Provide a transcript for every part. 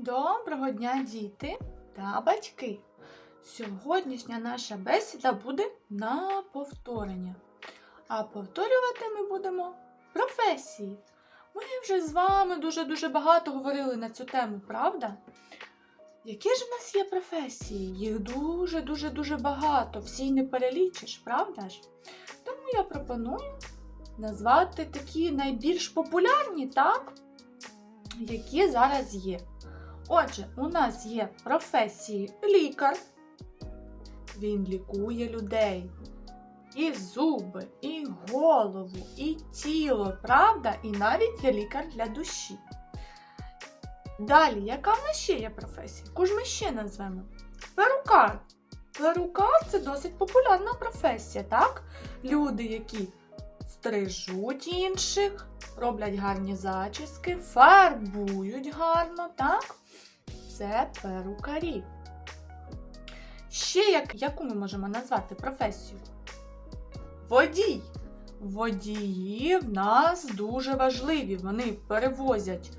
Доброго дня, діти та батьки! Сьогоднішня наша бесіда буде на повторення. А повторювати ми будемо професії. Ми вже з вами дуже-дуже багато говорили на цю тему, правда? Які ж в нас є професії? Їх дуже-дуже-дуже багато. Всі не перелічиш, правда ж? Тому я пропоную назвати такі найбільш популярні, так? Які зараз є. Отже, у нас є професії лікар. Він лікує людей. І зуби, і голову, і тіло, правда? І навіть є лікар для душі. Далі, яка в нас ще є професія? Яку ми ще назвемо? Перукар. Перукар це досить популярна професія, так? Люди, які стрижуть інших, роблять гарні зачіски, фарбують гарно, так? Це перукарі. Ще як, яку ми можемо назвати професію? Водій. Водії в нас дуже важливі. Вони перевозять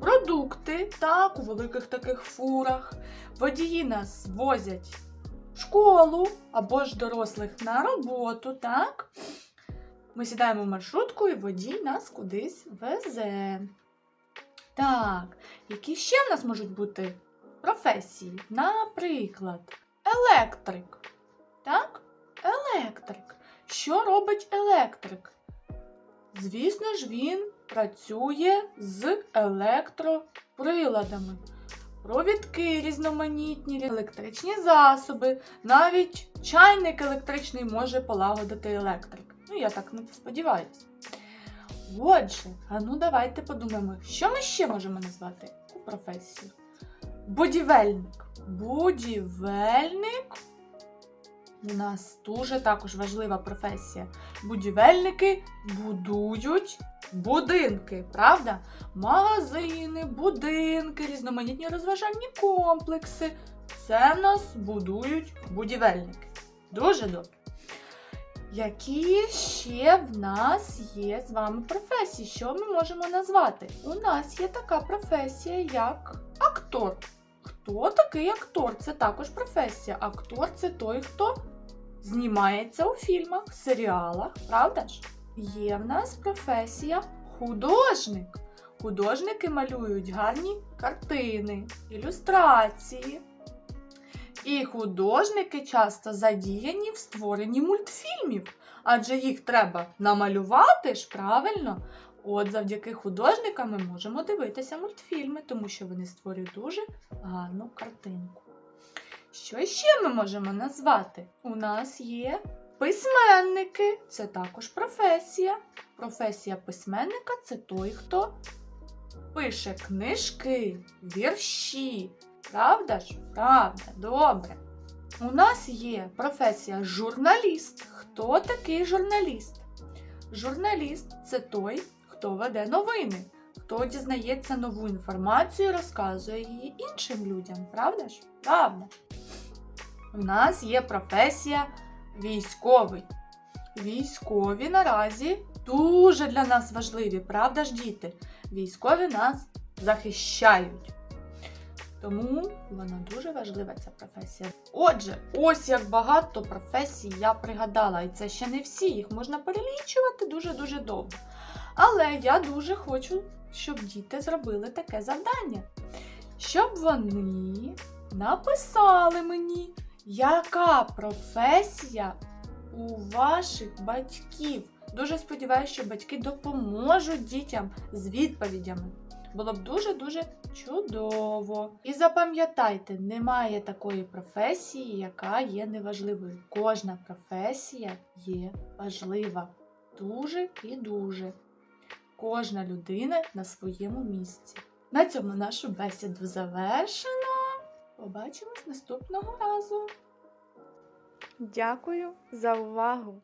продукти, так, у великих таких фурах. Водії нас возять в школу або ж дорослих на роботу, так? Ми сідаємо в маршрутку і водій нас кудись везе. Так, які ще в нас можуть бути професії? Наприклад, електрик. Так? Електрик. Що робить електрик? Звісно ж, він працює з електроприладами. Провідки різноманітні, електричні засоби, навіть чайник електричний може полагодити електрик. Ну, я так не сподіваюся. Отже, а ну давайте подумаємо, що ми ще можемо назвати у професію? Будівельник. Будівельник у нас дуже також важлива професія. Будівельники будують будинки, правда? Магазини, будинки, різноманітні розважальні комплекси. Це в нас будують будівельники. Дуже добре. Які ще в нас є з вами професії? Що ми можемо назвати? У нас є така професія, як актор. Хто такий актор? Це також професія. Актор це той, хто знімається у фільмах, серіалах, правда ж? Є в нас професія художник. Художники малюють гарні картини, ілюстрації. І художники часто задіяні в створенні мультфільмів, адже їх треба намалювати ж правильно. От завдяки художникам ми можемо дивитися мультфільми, тому що вони створюють дуже гарну картинку. Що ще ми можемо назвати? У нас є письменники, це також професія. Професія письменника це той, хто пише книжки, вірші. Правда ж? Правда, добре. У нас є професія журналіст. Хто такий журналіст? Журналіст це той, хто веде новини, хто дізнається нову інформацію і розказує її іншим людям. Правда ж? Правда. У нас є професія військовий. Військові наразі дуже для нас важливі, правда ж, діти? Військові нас захищають. Тому вона дуже важлива, ця професія. Отже, ось як багато професій я пригадала, і це ще не всі, їх можна перелічувати дуже-дуже довго. Але я дуже хочу, щоб діти зробили таке завдання, щоб вони написали мені, яка професія у ваших батьків. Дуже сподіваюся, що батьки допоможуть дітям з відповідями. Було б дуже-дуже чудово. І запам'ятайте, немає такої професії, яка є неважливою. Кожна професія є важлива. Дуже і дуже. Кожна людина на своєму місці. На цьому нашу бесіду завершено. Побачимось наступного разу. Дякую за увагу!